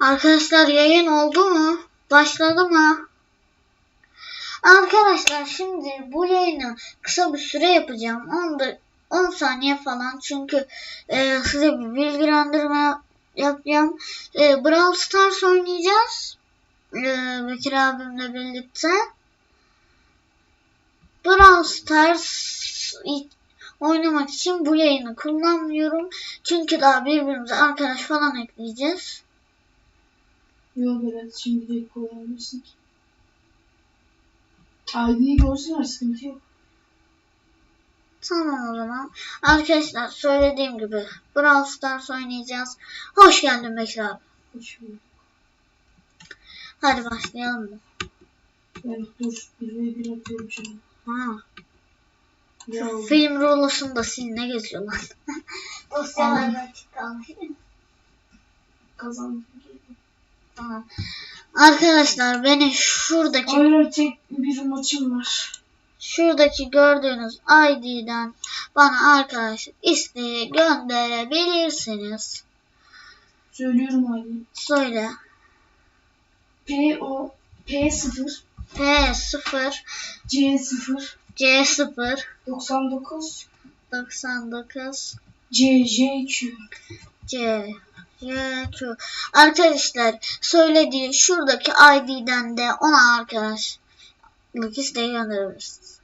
Arkadaşlar yayın oldu mu? Başladı mı? Arkadaşlar şimdi bu yayını kısa bir süre yapacağım. 10, da- 10 saniye falan çünkü e, size bir bilgilendirme yapacağım. E, Brawl Stars oynayacağız. E, Bekir abimle birlikte. Brawl Stars oynamak için bu yayını kullanmıyorum. Çünkü daha birbirimize arkadaş falan ekleyeceğiz. Yok Berat şimdi de kullanmışsın ki. ID'yi görsünler sıkıntı yok. Tamam o zaman. Arkadaşlar söylediğim gibi Brawl Stars oynayacağız. Hoş geldin Bekir abi. Hoş bulduk. Hadi başlayalım mı? Ben dur bir ve bir atıyorum şimdi. Ha. Ya Film rulosunu da sil ne geziyor lan? Dosyalarda açık kalmış. kazandım. Tamam. Arkadaşlar beni şuradaki Aynen tek bir maçım var. şuradaki gördüğünüz ID'den bana arkadaş isteği gönderebilirsiniz. Söylüyorum ID'yi. Söyle. P O P0 P0 C0 C0 99 99 C J Q. C Q. Arkadaşlar söylediği şuradaki ID'den de ona arkadaşlık isteği gönderebilirsiniz.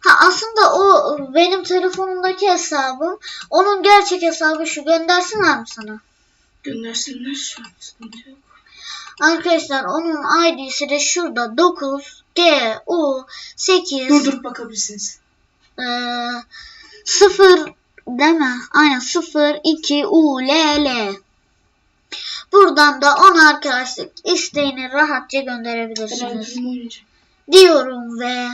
Ha aslında o benim telefonumdaki hesabım. Onun gerçek hesabı şu. Göndersinler mi sana? Göndersinler şu an sıkıntı yok. Arkadaşlar onun ID'si de şurada 9 G U 8 Durdurup bakabilirsiniz. Ee, 0 deme. Aynen 0 2 U L L. Buradan da 10 arkadaşlık isteğini rahatça gönderebilirsiniz. Diyorum ve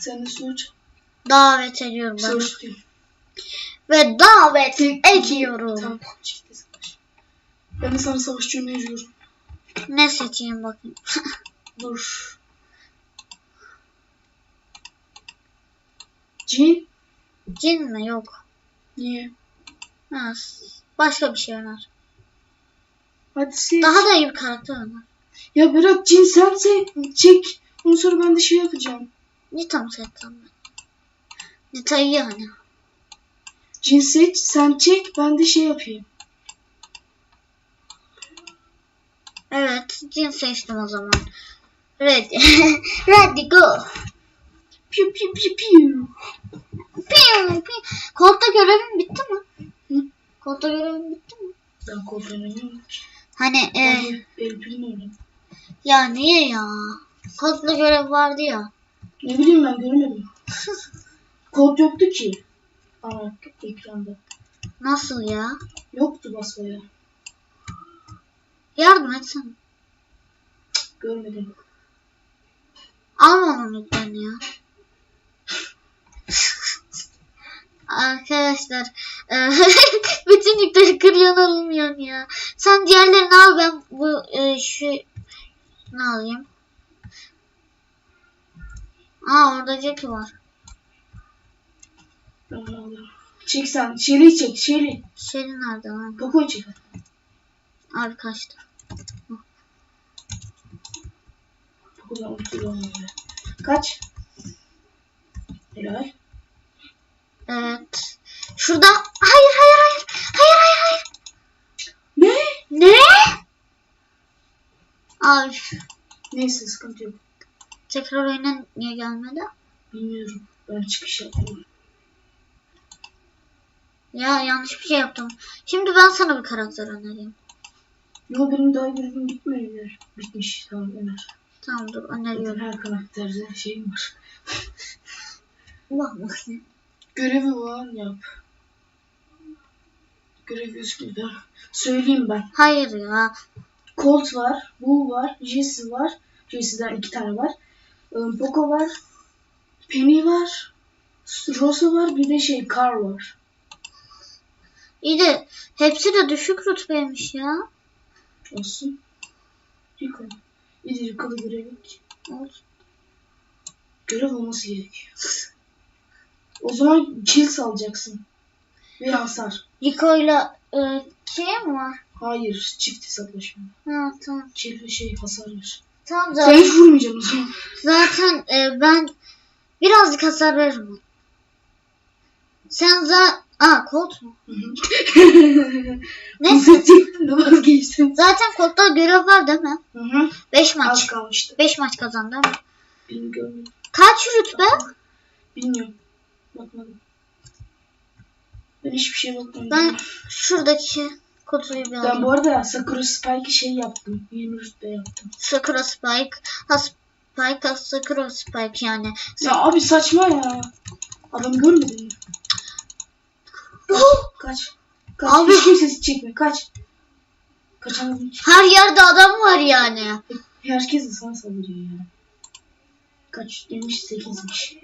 Sen de sonuç. davet ediyorum ben. Sonuç. Ve davet ediyorum. Tamam. Ben de sana savaşçı öneriyorum. Ne seçeyim bakayım. Dur. Cin? Cin mi? Yok. Niye? Ha, başka bir şey öner. Hadi seç. Daha da iyi bir karakter öner. Ya Berat cin sen seç. Çek. Ondan sonra ben de şey yapacağım. Nita mı seçsem ben? Nita'yı yani. Cin seç. Sen çek. Ben de şey yapayım. Evet. Cin seçtim o zaman. Ready. Ready go. Piu piu piu piu. Piu, piu. Kodda görevim bitti mi? Hı? Görevim bitti mi? Ben kod oynamıyorum. Hani e, el oynadım. ya niye ya? Kodda görev vardı ya. Ne bileyim ben görmedim. Kod yoktu ki. Aa ekranda. Nasıl ya? Yoktu basmaya. Yardım etsene. Görmedim. Alma onu lütfen ya. Arkadaşlar e, bütün yükleri kırıyorsun ya. Sen diğerlerini al ben bu e, şu ne alayım? Aa orada Jackie var. Çek sen. Şeli çek. Şeli. Şeri nerede lan? Poco'yu çek. Abi kaçtı. Poco'dan unutuyorum. Kaç? Helal. Evet. Şurada. Hayır hayır hayır. Hayır hayır hayır. Ne? Ne? Abi Neyse sıkıntı yok. tekrar oyuna niye gelmedi? Bilmiyorum. Ben çıkış yapıyorum. Ya yanlış bir şey yaptım. Şimdi ben sana bir karakter önereyim. Yo benim daha görevim bitmiyor. Bitmiş. Tamam Ömer. Tamam dur öneriyorum. her karakterde şeyim var. Allah bakayım. Görevi olan yap. Görev gözükmüyor. Söyleyeyim ben. Hayır ya. Colt var. Bull var. Jesse var. Jesse'den iki tane var. Ee, Poco var. Penny var. Rosa var. Bir de şey Carl var. İyi de hepsi de düşük rütbeymiş ya. Olsun. Rico. İyi de Rico'da görev yok ki. Olsun. Görev olması gerekiyor. O zaman kill alacaksın. Ve hasar. Rico'yla e, şey mi var? Hayır çift hesaplaşma. Ha tamam. Çift şey hasar ver. Tamam Sen zaten. hiç vurmayacaksın o zaman. Zaten e, ben birazcık hasar veririm. Sen za... Aa Colt mu? Neyse. Seçecektim de vazgeçtim. Zaten Colt'ta görev var değil mi? Hı hı. 5 Az maç. kalmıştı. 5 maç kazandı ama. Bilmiyorum. Kaç rütbe? Bilmiyorum. Bakmadım. Ben hiçbir şeye bakmadım. Ben şuradaki kutuyu bir Ben alayım. bu arada Sakura Spike'ı şey yaptım. 20 rütbe yaptım. Sakura Spike. Ha Spike ha Sakura Spike yani. Ya abi saçma ya. Adamı görmedin mi? Kaç. Kaç. Abi. Hiç kimse çekme. Kaç. Kaçamadım. Her yerde adam var yani. Herkes de sana saldırıyor ya. Kaç demiş 8'miş.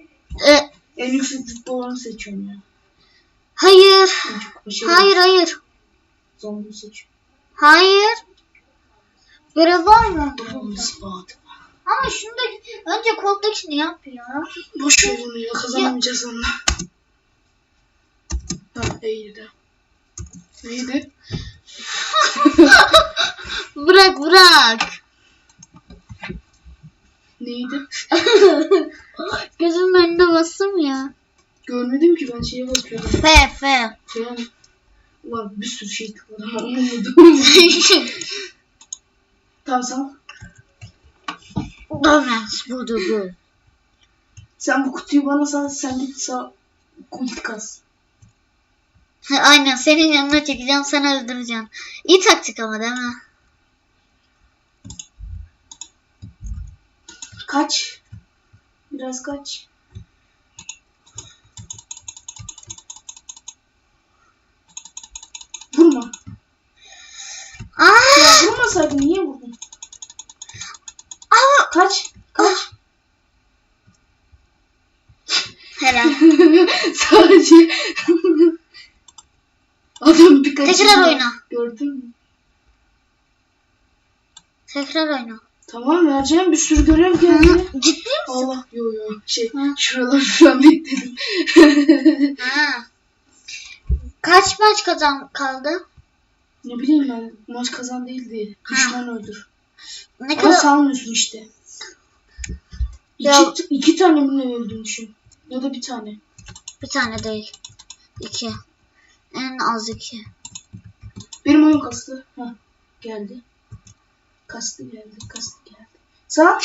E, En yüksek rütbe olanı seçiyorum ya. hayır. Başarılı. Hayır hayır. Zombi seçiyorum. Hayır. Görev var mı? Zombi spot. Ama şunda önce Colt'takini yap ya. Boş ver onu ya kazanamayacağız onunla. Ha iyiydi. Neydi? Bırak bırak. Neydi? Gözümün önünde bastım ya. Görmedim ki ben şeye bakıyordum. F F. Falan. Ulan bir sürü şey tıkladım ama unutmadım. tamam sen, Dömez bu bu. sen bu kutuyu bana sal sen git sağ kult kas. Aynen senin yanına çekeceğim sen öldüreceksin. İyi taktik ama değil mi? Kaç. Biraz kaç. Vurma. Aa, Ya vurmasaydın niye vurdun? aa. Kaç. Kaç. Helal. Sadece adam birkaç Tekrar oyna. Gördün mü? Tekrar oyna. Tamam vereceğim bir sürü görev geldi. Ciddi misin? Allah yo yo şey Hı. şuralar şuran bekledim. Ha. Kaç maç kazan kaldı? ne bileyim ben maç kazan değildi. Düşman öldür. Ne Ama kadar? salmıyorsun işte. İki, Ya- iki tane mi ne öldün düşün. Ya da bir tane. Bir tane değil. İki. En az iki. Benim oyun kastı. Heh, geldi. Kastı geldi. Kastı geldi. Sal.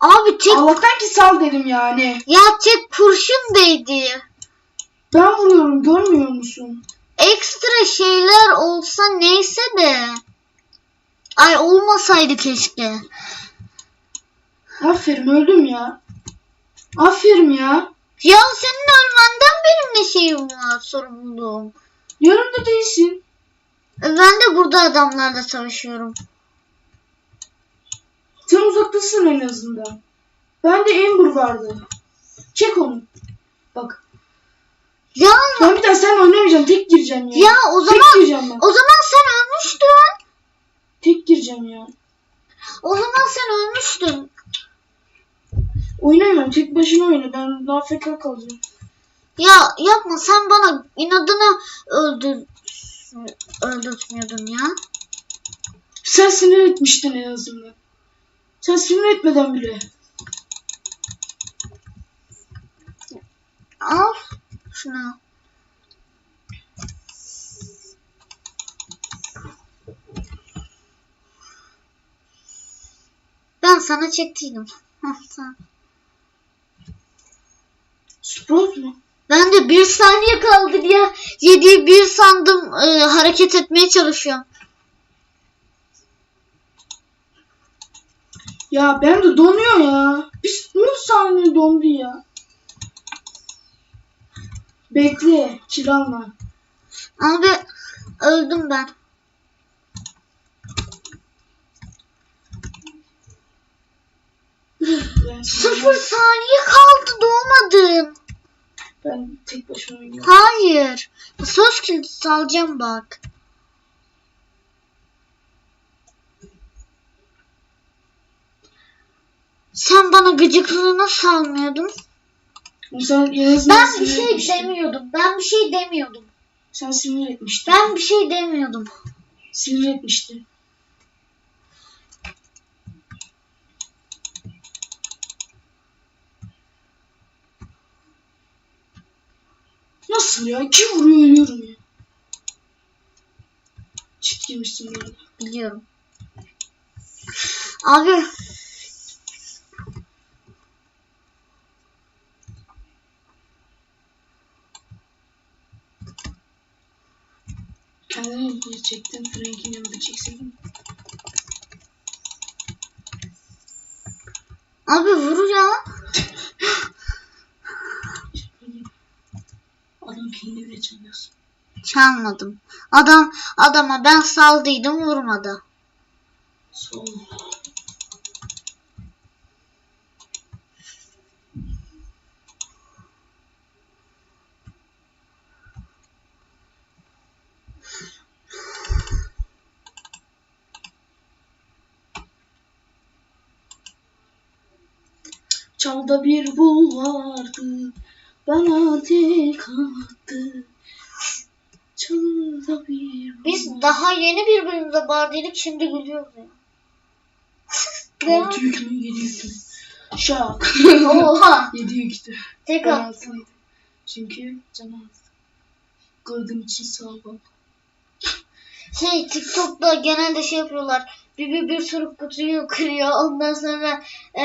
Abi tek Allah'tan ki sal dedim yani. ya tek kurşun değdi. Ben vuruyorum görmüyor musun? Ekstra şeyler olsa neyse de. Ay olmasaydı keşke. Aferin öldüm ya. Aferin ya. Ya senin ölmenden benim ne şeyim var sorumluluğum. Yanımda değilsin. Ben de burada adamlarla savaşıyorum. Sen uzaktasın en azından. Bende Ember vardı. Çek onu. Bak. Ya Ben bir daha sen oynamayacağım. Tek gireceğim ya. ya o Tek zaman gireceğim ben. o zaman sen ölmüştün. Tek gireceğim ya. O zaman sen ölmüştün. Oynamıyorum. Tek başına oyna. Ben daha FK kalacağım. Ya yapma sen bana inadına öldür öldürtmüyordun ya. Sen sinir etmiştin en azından. Sen sinir etmeden bile. Al şunu. Ben sana çektiydim. Hah, tamam. Sprout mu? Ben de bir saniye kaldı diye yediği bir sandım e, hareket etmeye çalışıyorum. Ya ben de donuyor ya. Bir 10 saniye dondu ya. Bekle. Kill alma. Abi öldüm ben. Sıfır saniye kaldı doğmadın. Ben tek başıma oynuyorum. Hayır. Söz kilidi salacağım bak. Sen bana gıcıklığını salmıyordun. Sen Ben bir şey etmiştin. demiyordum. Ben bir şey demiyordum. Sen sinir etmiştin. Ben bir şey demiyordum. Sinir etmiştin. Nasıl ya? Kim vuruyor ölüyorum ya. Çift girmişsin bu arada. Biliyorum. Abi Kendime yapıcı çektim. Frank'in yanında çekseydim. abi vur ya. Bile çalıyorsun. Çalmadım. Adam adama ben saldıydım vurmadı. Sol. Çalda bir bul vardı, bana tek attı. Çalda bir Biz daha yeni birbirimize bağırdıydık şimdi gülüyoruz ya. Altı yük mü? Yedi yük mü? Şak. Oha. Yedi yüktü. Tek Ben altıydı. Çünkü canı az. Gördüğüm için sağ ol. Şey TikTok'ta genelde şey yapıyorlar. Bir bir bir sürü kutuyu kırıyor. Ondan sonra e,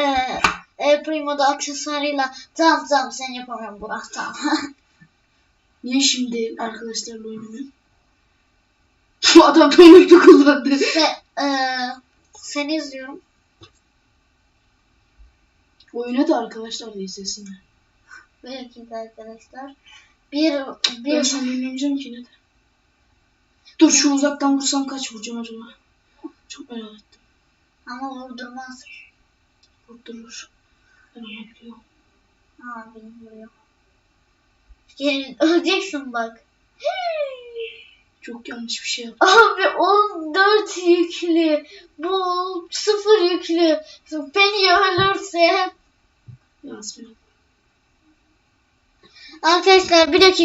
El Primo'da aksesuarıyla tamam tamam sen yapamıyorum Burak tamam. Niye şimdi arkadaşlarla oynamıyor? Bu adam tomruklu kullandı. Ve e, seni izliyorum. Oyuna da arkadaşlar da izlesinler. Belki de arkadaşlar. Bir, Ben bir senden oynayacağım ki ne de. Dur şu uzaktan vursam kaç vuracağım acaba? Çok merak ettim. ama vurdurmaz. Vurdurur. Ben onu biliyorum. Ha benim vuruyor. Gel- Öleceksin bak. Çok yanlış bir şey yaptım. Abi 14 yüklü. Bu 0 yüklü. Beni ölürse. Benim. Arkadaşlar bir dakika.